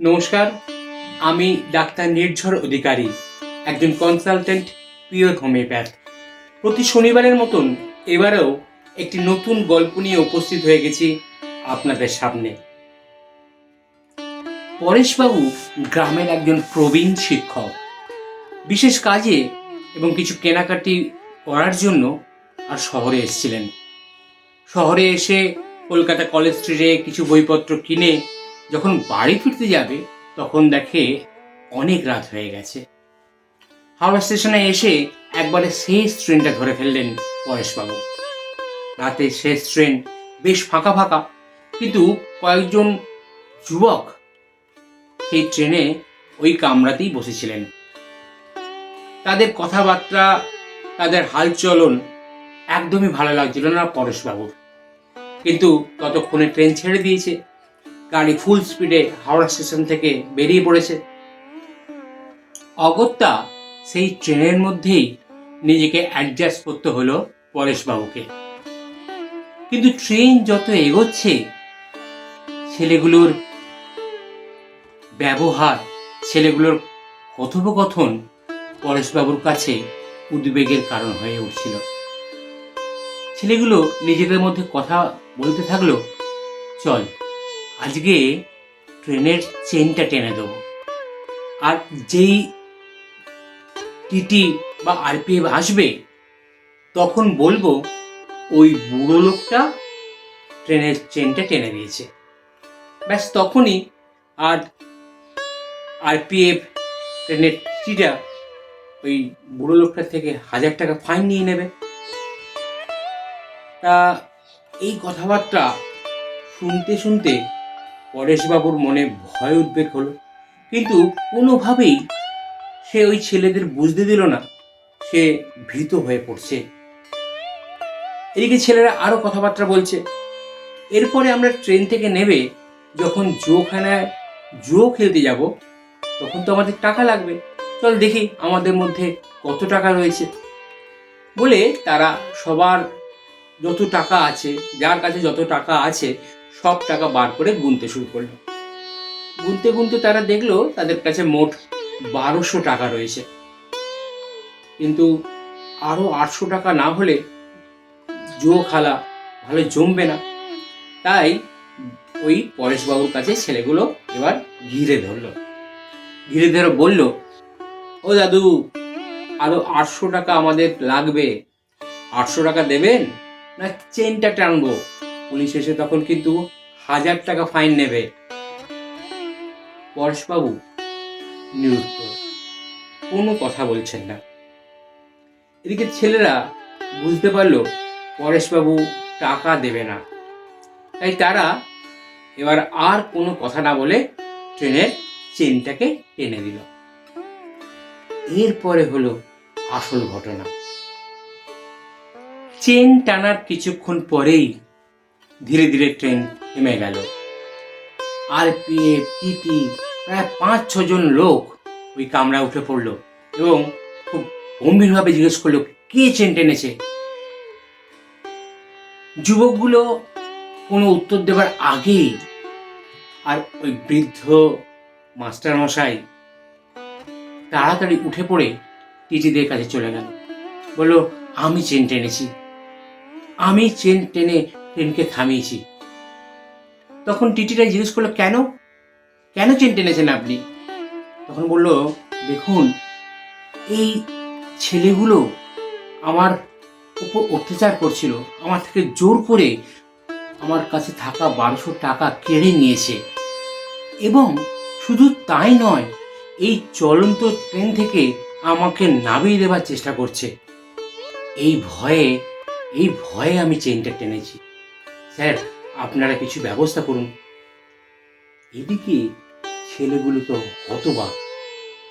নমস্কার, আমি ডাক্তার নির্ঝর অধিকারী, একজন কনসালটেন্ট পিওর হোমিওপ্যাথ। প্রতি শনিবারের মতন এবারেও একটি নতুন গল্প নিয়ে উপস্থিত হয়ে গেছি আপনাদের সামনে। পরেশবাবু গ্রামের একজন প্রবীণ শিক্ষক। বিশেষ কাজে এবং কিছু কেনাকাটি করার জন্য আর শহরে এসেছিলেন। শহরে এসে কলকাতা কলেজ স্ট্রিটে কিছু বইপত্র কিনে যখন বাড়ি ফিরতে যাবে, তখন দেখে অনেক রাত হয়ে গেছে। হাওড়া স্টেশনে এসে একবারে শেষ ট্রেনটা ধরে ফেললেন পরেশবাবু। রাতে শেষ ট্রেন বেশ ফাঁকা ফাঁকা, কিন্তু কয়েকজন যুবক সেই ট্রেনে ওই কামরাতেই বসেছিলেন। তাদের কথাবার্তা, তাদের হালচলন একদমই ভালো লাগছিল না পরেশবাবুর। কিন্তু ততক্ষণে ট্রেন ছেড়ে দিয়েছে। গাড়ি ফুল স্পিডে হাওড়া স্টেশন থেকে বেরিয়ে পড়েছে। অগত্যা সেই ট্রেনের মধ্যেই নিজেকে অ্যাডজাস্ট করতে হলো পরেশবাবুকে। কিন্তু ট্রেন যত এগোচ্ছে, ছেলেগুলোর ব্যবহার, ছেলেগুলোর কথোপকথন পরেশবাবুর কাছে উদ্বেগের কারণ হয়ে উঠছিল। ছেলেগুলো নিজেদের মধ্যে কথা বলতে থাকল, চল আজকে ট্রেনের চেনটা টেনে দেবো। আর যেই টিটি বা আরপিএফ আসবে, তখন বলব ওই বুড়ো লোকটা ট্রেনের চেনটা টেনে দিয়েছে ব্যাস, তখনই আর আরপিএফ ট্রেনের টিটা ওই বুড়ো লোকটার থেকে হাজার টাকা ফাইন নিয়ে নেবে। তা এই কথাবার্তা শুনতে শুনতে পরেশবাবুর মনে ভয় উদ্বেগ হলো। কিন্তু কোনোভাবেই সে ওই ছেলেদের বুঝতে দিল না, সে ভীত হয়ে পড়ছে। এদিকে ছেলেরা আরও কথাবার্তা বলছে। এরপরে আমরা ট্রেন থেকে নেবে, যখন জুয়োখানায় জুয়ো খেলতে যাব, তখন তো আমাদের টাকা লাগবে। চল দেখি আমাদের মধ্যে কত টাকা রয়েছে। বলে তারা সবার যত টাকা আছে, যার কাছে যত টাকা আছে সব টাকা বার করে গুনতে শুরু করল। গুনতে গুনতে তারা দেখল তাদের কাছে মোট বারোশো টাকা রয়েছে। কিন্তু আরও আটশো টাকা না হলে জুয়ো খালা ভালো জমবে না। তাই ওই পরেশবাবুর কাছে ছেলেগুলো এবার ঘিরে ধরলো। ঘিরে ধরে বলল, ও দাদু, আরও আটশো টাকা আমাদের লাগবে। আটশো টাকা দেবেন না চেনটা টানবো? পুলিশ এসে তখন কিন্তু হাজার টাকা ফাইন নেবে। পরেশবাবু নিরুত্তর। কোনো কথা বলছেন না। এদিকে ছেলেরা বুঝতে পারল পরেশবাবু টাকা দেবে না। তাই তারা এবার আর কোনো কথা না বলে ট্রেনের চেনটাকে টেনে দিল। এরপরে হলো আসল ঘটনা। চেন টানার কিছুক্ষণ পরেই ধীরে ধীরে ট্রেন থেমে গেল। আরপিএফ টিটি প্রায় পাঁচ ছজন লোক ওই কামরা উঠে পড়ল এবং খুব গম্ভীরভাবে জিজ্ঞেস করল, কে চেন টেনেছে? যুবকগুলো কোনো উত্তর দেবার আগেই আর ওই বৃদ্ধ মাস্টার মশাই তাড়াতাড়ি উঠে পড়ে টিটিদের কাছে চলে গেল। বলল, আমি চেন টেনেছি। আমি চেন টেনে ট্রেনকে থামিয়েছি। তখন টিটিটা জিজ্ঞেস করল, কেন? কেন চেন টেনেছেন আপনি? তখন বলল, দেখুন, এই ছেলেগুলো আমার উপর অত্যাচার করছিল। আমার থেকে জোর করে আমার কাছে থাকা বারোশো টাকা কেড়ে নিয়েছে। এবং শুধু তাই নয়, এই চলন্ত ট্রেন থেকে আমাকে নামিয়ে দেবার চেষ্টা করছে। এই ভয়ে এই ভয়ে আমি চেনটা টেনেছি। স্যার, আপনারা কিছু ব্যবস্থা করুন। এদিকে ছেলেগুলো তো হতবাক।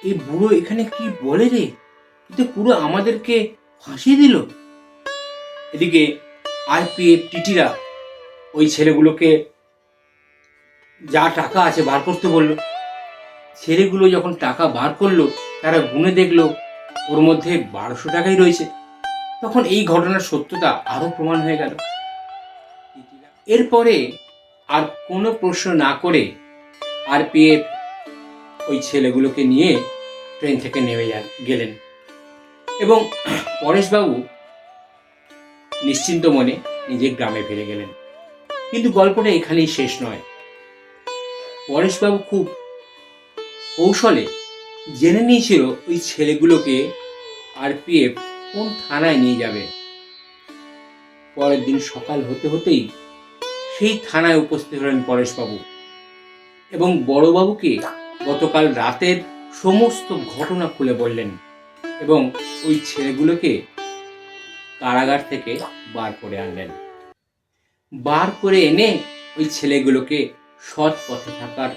এই বুড়ো এখানে কি বলে রে? কিন্তু পুরো আমাদেরকে ফাঁসিয়ে দিল। এদিকে আরপিএফ টিটিরা ওই ছেলেগুলোকে যা টাকা আছে বার করতে বলল। ছেলেগুলো যখন টাকা বার করল, তারা গুনে দেখল, ওর মধ্যে বারোশো টাকাই রয়েছে। তখন এই ঘটনার সত্যতা আরও প্রমাণ হয়ে গেল। এরপরে আর কোনো প্রশ্ন না করে আরপিএফ ওই ছেলেগুলোকে নিয়ে ট্রেন থেকে নেমে গেলেন। এবং পরেশবাবু নিশ্চিন্ত মনে নিজের গ্রামে ফিরে গেলেন। কিন্তু গল্পটা এখানেই শেষ নয়। পরেশবাবু খুব কৌশলে জেনে নিয়েছিল ওই ছেলেগুলোকে আরপিএফ কোন থানায় নিয়ে যাবে। পরের দিন সকাল হতে হতেই সেই থানায় উপস্থিত হলেন পরেশবাবু। এবং বড়বাবুকে গতকাল রাতের সমস্ত ঘটনা খুলে বললেন এবং ওই ছেলেগুলোকে কারাগার থেকে বার করে আনলেন। বার করে এনে ওই ছেলেগুলোকে সৎ পথে থাকার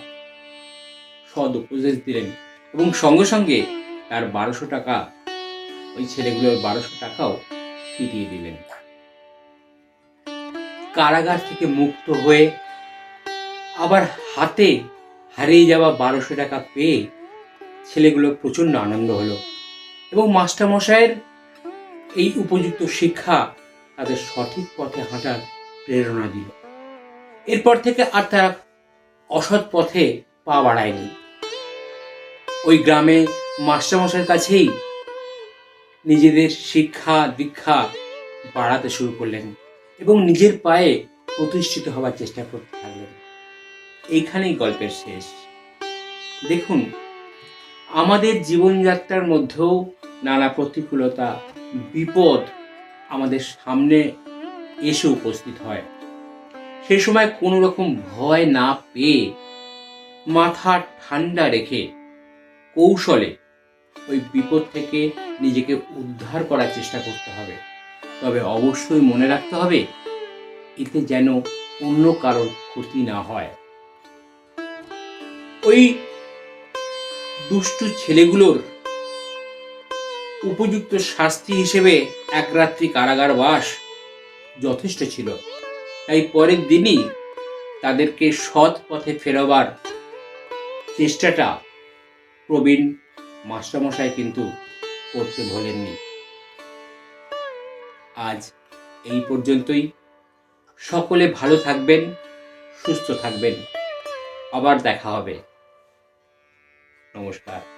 সদ উপদেশ দিলেন এবং সঙ্গে সঙ্গে তার বারোশো টাকা ওই ছেলেগুলোর বারোশো টাকাও ফিরিয়ে দিলেন। কারাগার থেকে মুক্ত হয়ে আবার হাতে হারিয়ে যাওয়া বারোশো টাকা পেয়ে ছেলেগুলো প্রচণ্ড আনন্দ হলো। এবং মাস্টারমশাইয়ের এই উপযুক্ত শিক্ষা তাদের সঠিক পথে হাঁটার প্রেরণা দিল। এরপর থেকে আর তারা অসৎ পথে পা বাড়ায়নি। ওই গ্রামে মাস্টারমশাইয়ের কাছেই নিজেদের শিক্ষা দীক্ষা বাড়াতে শুরু করলেন। এবং নিজের পায়ে প্রতিষ্ঠিত হওয়ার চেষ্টা করতে থাকলেন। এইখানেই গল্পের শেষ। দেখুন, আমাদের জীবনযাত্রার মধ্যেও নানা প্রতিকূলতা, বিপদ আমাদের সামনে এসে উপস্থিত হয়। সে সময় কোনো রকম ভয় না পেয়ে মাথা ঠান্ডা রেখে কৌশলে ওই বিপদ থেকে নিজেকে উদ্ধার করার চেষ্টা করতে হবে। তবে অবশ্যই মনে রাখতে হবে, এতে যেন অন্য কারোর ক্ষতি না হয়। ওই দুষ্টু ছেলেগুলোর উপযুক্ত শাস্তি হিসেবে এক রাত্রি কারাগার বাস যথেষ্ট ছিল। তাই পরের দিনই তাদেরকে সৎ পথে ফেরবার চেষ্টাটা প্রবীণ মাস্টারমশাই কিন্তু করতে ভোলেননি। আজ এই পর্যন্তই। সকলে ভালো থাকবেন সুস্থ থাকবেন। আবার দেখা হবে। নমস্কার।